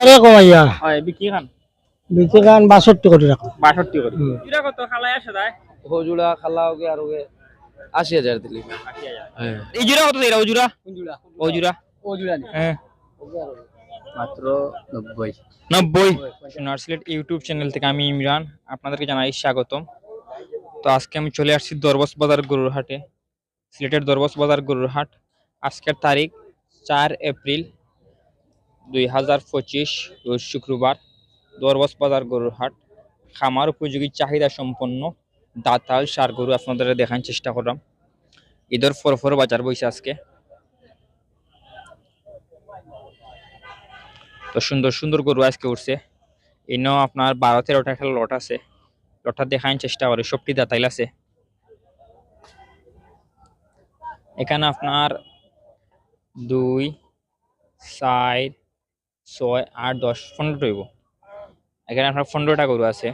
আরে কমাইয়া। হয় বিক্রি খান? বিচে গান বাষট্টি কোটি টাকা। বাষট্টি করে হুম। কত? খালাই আসে যায়? আর ওকে আশি হাজার দিলি। হ্যাঁ। এই জুড়া কত হ্যাঁ। মাত্র নব্বই। নব্বই। নার্সলেট ইউটিউব চ্যানেল থেকে আমি ইমরান আপনাদেরকে জানাই স্বাগতম। তো আজকে আমি চলে আসছি দরবস বাজার গরুর হাটে সিলেটের দরবস বাজার গরুর হাট আজকের তারিখ চার এপ্রিল দুই হাজার পঁচিশ শুক্রবার দরবস বাজার গরুর হাট। খামার উপযোগী চাহিদা সম্পন্ন দাতাল সার গরু আপনাদের দেখার চেষ্টা করলাম। ঈদের ফর ফর বাজার বইছে আজকে। তো সুন্দর সুন্দর গরু আজকে উঠছে। এনেও আপনার বারো তেরোটা একটা লট আছে। লটটা দেখার চেষ্টা করে, সবটি দাতাইল আছে। এখানে আপনার দুই, চার ছয়, আট, দশ, পনেরোটা হইব। এখানে আপনার পনেরোটা গরু আছে।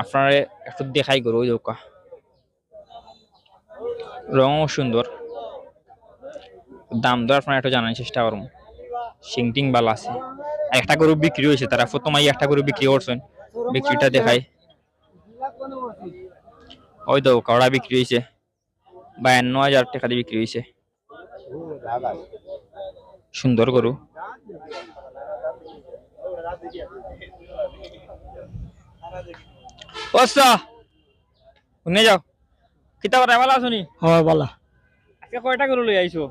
আপনার একটু দেখাই গরু দৌকা রঙও সুন্দর। দাম দর আপনার একটু জানার চেষ্টা করুন। সিং টিং বালা আছে। একটা গরু বিক্রি হয়েছে, তারা প্রথমাই একটা গরু বিক্রি করছেন। বিক্রিটা দেখাই। ওই তো কাওড়া বিক্রি হয়েছে। বায়ান্ন হাজার টাকা দিয়ে বিক্রি হয়েছে। সুন্দর গরু। ওসা শুনে যাও। কিতা হয় বলা আজকে কয়টা গরু লই আইছো?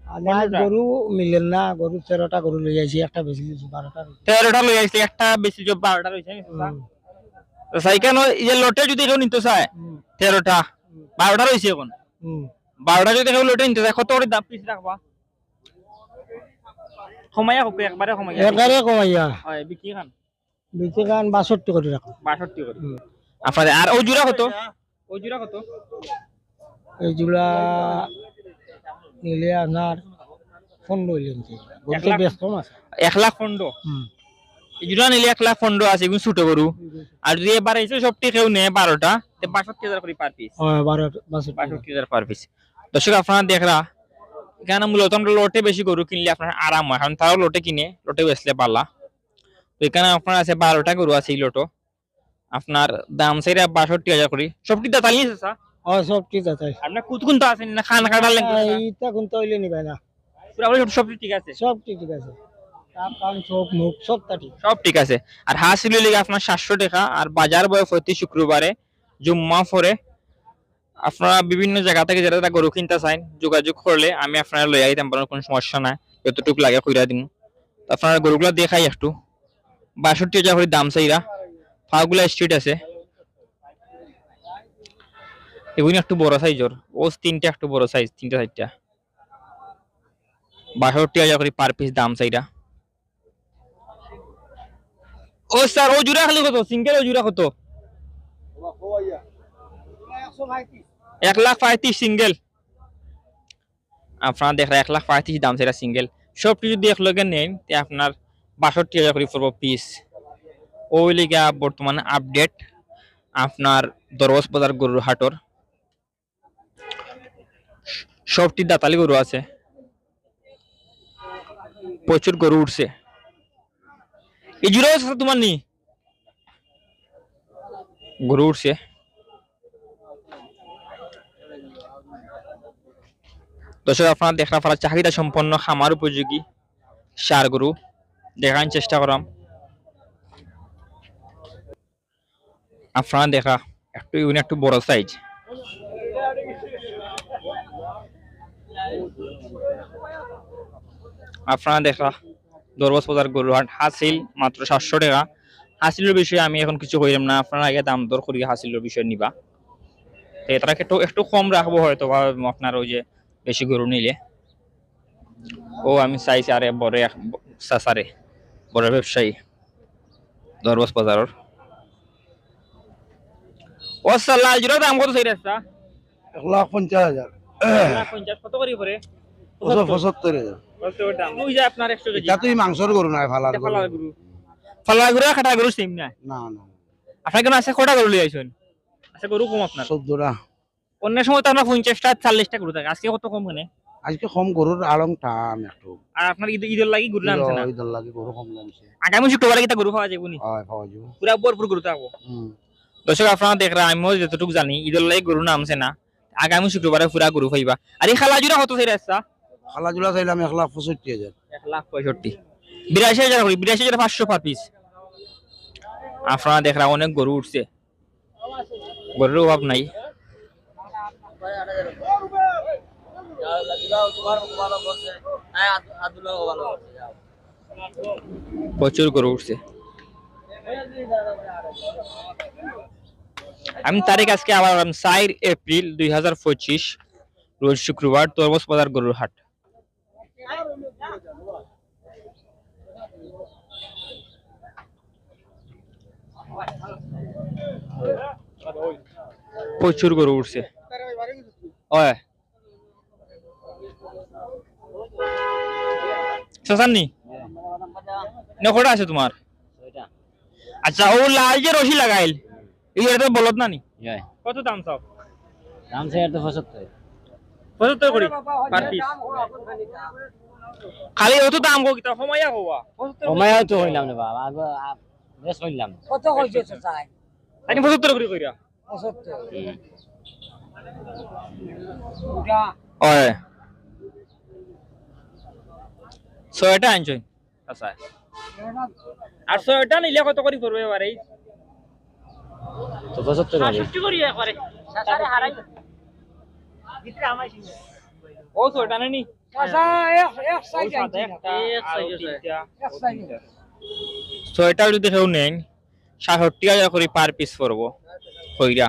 আমার পনেরোটা? গরু মিলেন না গরু তেরোটা গরু লই যাইছি একটা বেশি দিয়েছি বারোটা রয়েছে। তেরোটা লই আইছি একটা বেশি জব বারোটা রয়েছে সাইকেল এই যে লটে যদি কেউ নিতে চায় হুম, তেরোটা বারোটা রয়েছে এখন। বারোটা যদি কেউ লটে নিতে চায় কত করে দাম পিস রাখবা সময়া হোক একবারে সময় একারে কমাইয়া হয় বিক্রি খান? বিচে গান বাষট্টি কোটি টাকা। বাষট্টি করে হুম। আপনাদের আর ওই জোড়া কত? ওই জোড়া কত? এইগুলা নিলে আপনার এক লাখ? ব্যস্ত আছে। এক লাখ পনেরো এই জোড়া নিলে এক লাখ পনেরো আছে এগুলো ছোট গরু আর যদি এবার এসে সবটি কেউ নেয় বারোটা তে বাষট্টি হাজার করে পার পিস হয় বাষট্টি হাজার পার পিস দর্শক আপনারা দেখরা এখানে মূলত আমরা লোটে বেশি গরু কিনলে আপনার আরাম হয়। কারণ তারাও লোটে কিনে লোটে বেচলে পাল্লা তো এখানে আপনার আছে বারোটা গরু আছে এই লোটো আপনার দাম সেটা বাষট্টি হাজার করি। সবটি দাঁতাল নিয়েছে স্যার? হয় আপনার আছেন না খান কাটালেন নিবে না। সবটি ঠিক আছে? ঠিক আছে। সব ঠিক আছে। আর হাসিল আপনার সাতশো টাকা আর বাজার বয় প্রতি শুক্রবারে জুম্মা পরে আপনারা বিভিন্ন জায়গা থেকে যারা যারা গরু কিনতে চান যোগাযোগ করলে আমি আপনারা লই আইতাম পারেন কোনো সমস্যা নাই। যতটুকু লাগে কইরা দিন আপনারা গরুগুলা দেখাই একটু। বাষট্টি হাজার করে দাম চাইরা। ফাগুলা স্ট্রিট আছে। এগুলি একটু বড় সাইজর ও তিনটা একটু বড় সাইজ তিনটা চারটা। বাষট্টি হাজার করে পার পিস দাম চাইরা। ও স্যার ও জুড়া খালি কত? সিঙ্গেল ও জুড়া কত? এক লাখ পঁয়ত্রিশ সিঙ্গেল আপনারা দেখেন, এক লাখ পঁয়ত্রিশ দাম সেটা সিঙ্গেল সবটি যদি এক লগে নেন, তে আপনার বাষট্টি হাজার করে পড়ব পিস ওই লিগা বর্তমানে আপডেট আপনার দরবস বাজার গরুর হাটর। সবটি দাতালি গরু আছে। প্রচুর গরু উঠছে। আছে তোমার নি? গরু উঠছে। দর্শক, আপনারা দেখা ফেলা চাহিদা সম্পন্ন খামার উপযোগী সার গরু। দেখার চেষ্টা করাম। আপনারা দেখা, একটু ইউনি একটু বড় সাইজ আপনারা দেখা, দরবস বাজার গরু হাট হাসিল, মাত্র সাতশো টাকা। হাসিলের বিষয়ে আমি এখন কিছু কইলাম না, আপনারা আগে দাম দর করি হাসিলের বিষয়ে নিবা। তো এটা একটু একটু কম রাখব হয়তো বা আপনার ওই যে বেশি গরু নিলে। ও আমি চাইছি আরে বড় সাসারে বড় ব্যবসায়ী দরবস বাজারের। ও লাল জুড়া দাম কত সেই রাস্তা এক লাখ পঞ্চাশ হাজার। পঞ্চাশ কত করে পরে পঁচাত্তর। হাজার। আপনার একশো মাংসর গরু নাই ফালার গরু। ফালা গরু। খাটা গরু সেম না না না। আপনার কেন আছে কটা গরু লিয়ে আইসেন আছে গরু কম আপনার। চোদ্দটা। অন্য সময় তো আপনার পঞ্চাশটা চাল্লিশটা গরু থাকে। আজকে কত কম মানে আজকে কম গরুর আলম টান একটু। আর আপনার ঈদ ঈদের লাগি গরু আনছে না? ঈদের লাগে গরু কম লাগছে আগামী শুক্রবারে কিতা গরু পাওয়া যাবে নি। হয় পাওয়া যাব পুরা ভরপুর গরু থাকব দর্শক আপনারা দেখরা আমিও যতটুকু জানি ঈদের লাগি গরু নামছে না। আগামী শুক্রবারে পুরা গরু পাইবা। আর এই খালা জুড়া কত সেই রাস্তা খালা জুলা চাইলাম এক লাখ পঁয়ষট্টি হাজার। এক লাখ পঁয়ষট্টি। বিরাশি হাজার করি বিরাশি হাজার পাঁচশো পার পিস আপনারা দেখরা অনেক গরু উঠছে। গরুর অভাব নাই। প্রচুর গরু উঠছে আমি তারিখ আজকে আবার চার এপ্রিল দুই হাজার পঁচিশ রোজ শুক্রবার তরমুজ বাজার গরুর হাট প্রচুর গরু উঠছে ওই শশাননি নখটা আছে তোমার আচ্ছা ও লাল যে রশি লাগাইল এই তো বলত না নি? কত দাম চাও দাম সে তো পঁচাত্তর পঁচাত্তর করি পার পিস খালি অত দাম কো কিতা সময়া হওয়া কমাইও তো হইলাম না বাবা আগে বেশ হইলাম কত কইছে চাই তাই পঁচাত্তর করি কইরা পঁচাত্তর ওই ছয়টা আনছই আচ্ছা। আর ছয়টা নিলে কত করি করবে এবারে তো করি একবারে ও ছয়টা সাইজ ছয়টা যদি কেউ নেন সাতষট্টি হাজার করে পার পিস পড়ব কইরা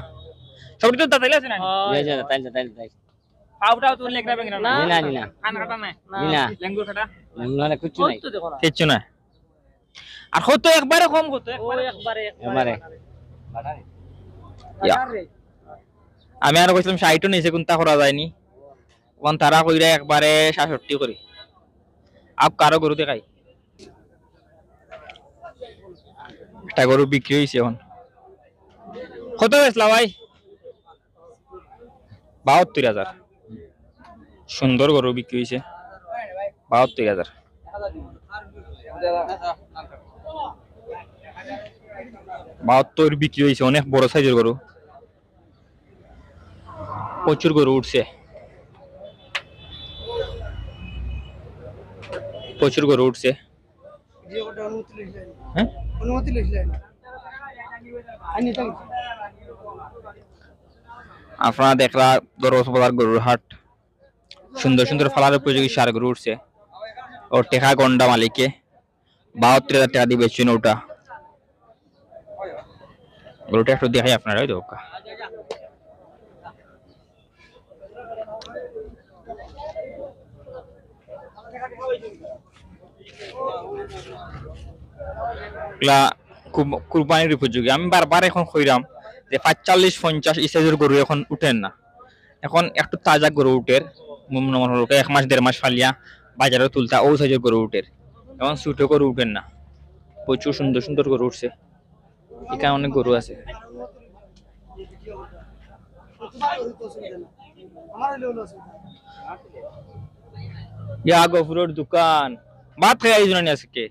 সবটি তো দাঁতাইলে আছে না এই যে তাইলে তাইলে তাইলে পাউটাও তো লেখরা বেঙ্গনা না নিনা কান কাটা নিনা লেঙ্গুর কাটা নাহলে কিচ্ছু নাই কিচ্ছু না আর কত একবারে কম কত একবারে এবারে ইয়া। আমি আর কইছিলাম ষাটও নিয়েছে কোনটা করা যায়নি তখন তারা কইরা একবারে সাতষট্টি করি আপ কারও গরু দেখাই একটা গরু বিক্রি হয়েছে এখন কত বেচলা ভাই বাহাত্তর হাজার। সুন্দর গরু বিক্রি হয়েছে। বাহাত্তর হাজার। বাহাত্তর বিক্রি হয়েছে অনেক বড় সাইজের গরু। প্রচুর গরু উঠছে। প্রচুর গরু উঠছে। হ্যাঁ? অনুমতি আপনারা দেখলা দরজ বাজার গরুর হাট। সুন্দর সুন্দর ফালার উপযোগী সার গরু উঠছে। ও টেকা গন্ডা মালিকে বাহাত্তর হাজার টাকা দিয়ে বেচছেন ওটা। গরুটা একটু দেখাই আপনারা, ওই দোকা কুরবানির উপযোগী। আমি বারবার এখন কইরাম যে পাঁচচল্লিশ পঞ্চাশ এই সাইজের গরু এখন উঠেন না। এখন একটু তাজা গরু উঠের মনে হলো এক মাস দেড় মাস ফালিয়া বাজারে তুলতা ও সাইজের গরু উঠের এখন ছোটো গরু উঠেন না। প্রচুর সুন্দর সুন্দর গরু উঠছে। এখানে অনেক গরু আছে। ইয়া গফুরের দোকান। ভাত খাই আইজন না আজকে।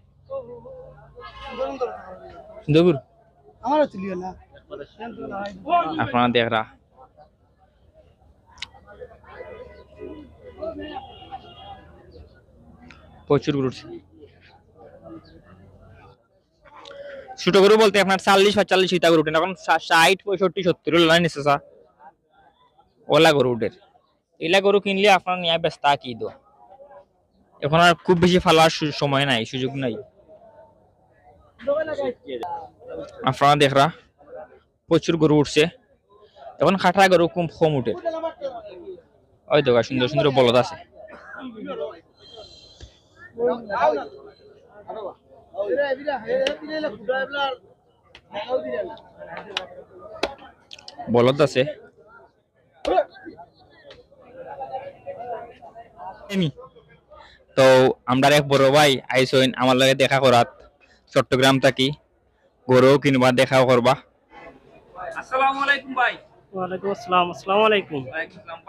সুন্দর গরু আমারও তুলিও আপনারা দেখরা প্রচুর গরু ছোট গরু বলতে আপনার চাল্লিশ পঁয়তাল্লিশ ইতা গরু উঠেন এখন ষাট, পঁয়ষট্টি, সত্তর লাইন ওলা গরু উঠের। এলা গরু কিনলে আপনার নিয়ে ব্যস্ত কি দো এখন আর খুব বেশি ফালার সময় নাই, সুযোগ নাই। আপনারা দেখরা প্রচুর গরু উঠছে। এখন খাটরা গরু কম কম উঠে। ওই তো সুন্দর সুন্দর বলদ আছে। বলদ আছে। তো আমরা এক বড় ভাই আইসইন, আমার লাগে দেখা করাত। চট্টগ্রাম থাকি। গরু কিনবা দেখা করবা। আসসালামু আলাইকুম ভাই। ওয়ালাইকুম আসসালাম আসসালামু আলাইকুম।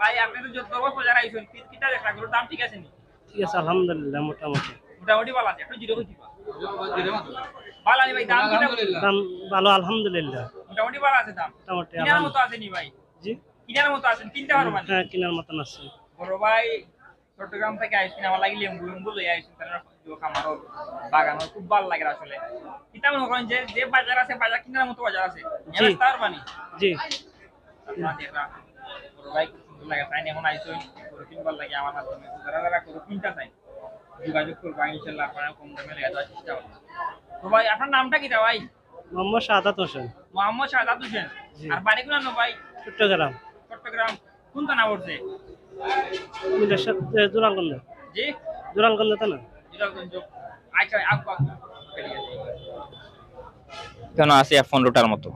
ভাই আপনি তো দরবাস বাজার আইছেন কিটা দেখা গরুর দাম ঠিক আছে নি? ঠিক আছে আলহামদুলিল্লাহ মোটামুটি। মোটামুটি ভালো আছে। একটু জিরো হইতে ভালো আছে ভাই দাম দাম ভালো আলহামদুলিল্লাহ। মোটামুটি ভালো আছে দাম? মোটামুটি কিনার মতো আছে নি ভাই? জি? কিনার মতো আছেন কিনতে পারো মানে হ্যাঁ কেনার মতন আছে। বড় ভাই চট্টগ্রাম থেকে আইসিন আমার লাগি লেম্বু লেম্বু লই আইসিন তার বাগান খুব ভালো লাগে আসলে। কিতা মনে করেন যে যে বাজার আছে বাজার কিনার মতো বাজার আছে। তার বানি জি। আপনারা দেখরা বড় ভাই খুব সুন্দর লাগে তাই এখন আইসুন গরু কিনবার লাগে আমার মাধ্যমে যারা যারা গরু কিনতে চাই। যোগাযোগ করবা ইনশাল্লাহ আপনারা কম দামে লেগে দেওয়ার চেষ্টা করবেন তো ভাই আপনার নামটা কি ভাই? মোহাম্মদ শাহাদাত হোসেন। মোহাম্মদ শাহাদ হোসেন। আর বাড়ি কোন ভাই? চট্টগ্রাম। চট্টগ্রাম। কোন থানা পড়ছে জোরালগঞ্জ জি। জোরালগঞ্জ তো কেন আছে পনেরোটার মতো?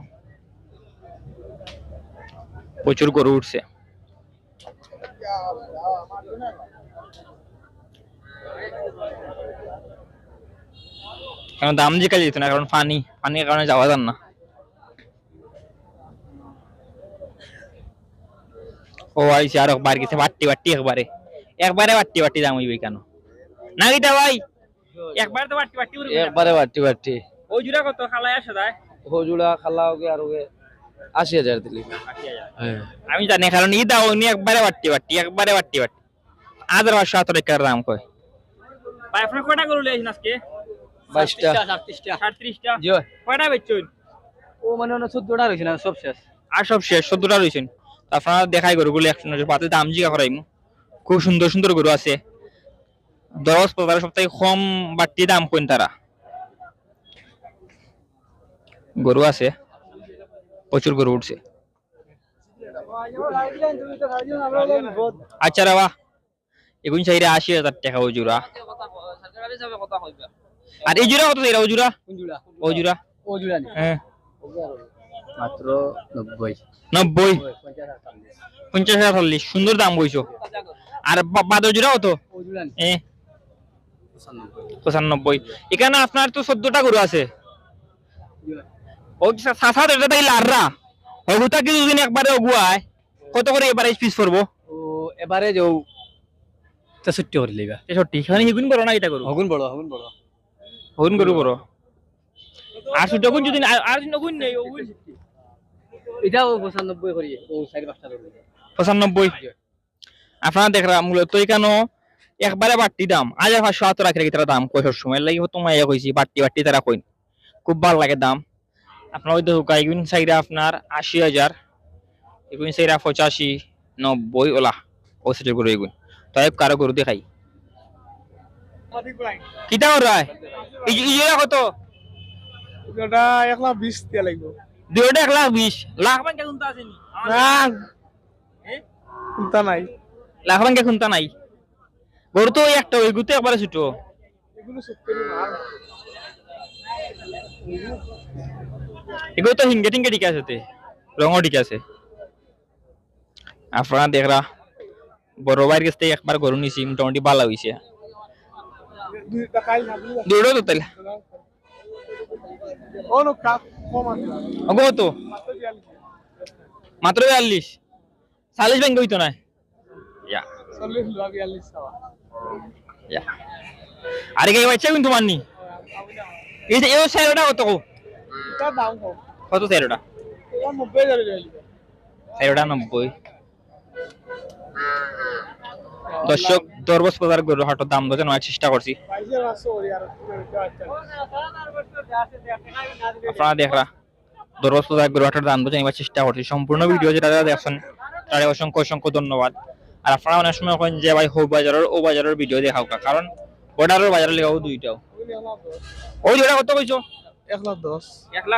প্রচুর গরু উঠছে। কারণ দাম জিকা যেত না? কারণ পানি পানির কারণে যাওয়া যান না। ও আইসি আর একবার গেছে বাট্টি বাট্টি একবারে। একবারে বাট্টি বাট্টি দাম হইবে কেন? না ভাই একবার তো বাট্টি বাট্টি উড়বে একবারে বাটি বাটি ওই জুড়া কত? খালাই আসে যায়? হজুড়া খালাওগে আর ওগে আশি হাজার দিলি। হ্যাঁ। আমি জানি কারণ ই দাও উনি একবারে বাট্টি বাট্টি একবারে বাট্টি বাট্টি আদার পাঁচশো সাত টাকার দাম কয়। ভাই আপনার কয়টা গরু লিয়েছেন আজকে? বাইশটা। সাতত্রিশটা। জি কয়টা বেচছেন? ও মানে অন্য চোদ্দটা রয়েছে না সব শেষ। আর সব শেষ চোদ্দটা রয়েছেন আপনারা দেখাই গরুগুলো একশো নজর পাতে দাম জিগা করাইমু। খুব সুন্দর সুন্দর গরু আছে। দশ পনেরো সপ্তাহে কম বাড়তি দাম কোন তারা গরু আছে। প্রচুর গরু উঠছে। আচ্ছা রাবা এগুন চাইরে আশি হাজার টাকা ও জোড়া আর এই জোড়া কত চাইরা ও জোড়া ও জোড়া হ্যাঁ মাত্র নব্বই নব্বই পঞ্চাশ হাজার চল্লিশ সুন্দর দাম বইছো আর বা- বাদর জোড়া কত এ পঁচানব্বই। এখানে আপনার তো চোদ্দটা গরু আছে। ও সাত এটা তাই লাররা কি দুদিন একবারে অগুয়ায়। কত করে এবারে পিস পড়ব এবারে যাও তেষট্টি করে লিবা। তেষট্টি। সেখানে হিগুন করো না এটা করো হগুন বড় হগুন বড়। হগুন করু করো আর সুযোগ যদি না- আর নগুন নেই এটাও পঁচানব্বই করি ও পাঁচটা পঁচানব্বই। আপনারা দেখলাম মূলত এখানে একবারে বাড়তি দাম। আজ আর পাঁচশো হাজার রাখি রাখি তারা দাম কয় সময় লাগি তোমার ইয়ে কইছি বাড়তি বাড়তি তারা কইন। খুব ভালো লাগে দাম। আপনার ওই দেখো এগুন সাইডে আপনার আশি হাজার এগুন সাইডে পঁচাশি নব্বই ওলা। ও সেটের গরু এগুন তাই কারও গরু দেখাই। কিতা কর রায় ইয়ে কত ওটা এক লাখ বিশ দিয়ে লাগবে। দুইটা এক লাখ বিশ। লাখ বাঙ্কা কোনটা আছে না? এ? নাই? লাখ বাঙ্কা কোনটা নাই? গরু তো ওই একটা ওই গুতে একবারে ছোট। এগুলো তো হিঙ্গে টিঙ্গে ঠিক আছে রঙও ঠিক আছে। আপনারা দেখরা বড় ভাইয়ের কাছ থেকে একবার গরু নিছি মোটামুটি ভালো হয়েছে দুটো তো তাহলে তো। মাত্র বিয়াল্লিশ। চাল্লিশ ব্যাংক হইতো না? ইয়া। চল্লিশ বিয়াল্লিশ ইয়া কে বাচ্চা কিন্তু মাননি এই যে এই স্যারটা কত কো? তার দাম কম কত স্যারটা এটা নব্বই দর্শক দরবস বাজার গরু হাটের দাম বোঝানোর চেষ্টা করছি আপনারা দেখরা দরবস বাজার গরু হাটের দাম বোঝানোর চেষ্টা করছি সম্পূর্ণ ভিডিও যেটা দেখছেন তাদের অসংখ্য অসংখ্য ধন্যবাদ আর আপনারা অনেক সময় কেন যে ভাই হো বাজারের ও বাজারের ভিডিও দেখাও কা। কারণ বর্ডারের বাজারের লেখাও দুইটাও। ওই দুইটা কত কইছো? এক লাখ দশ। এক লাখ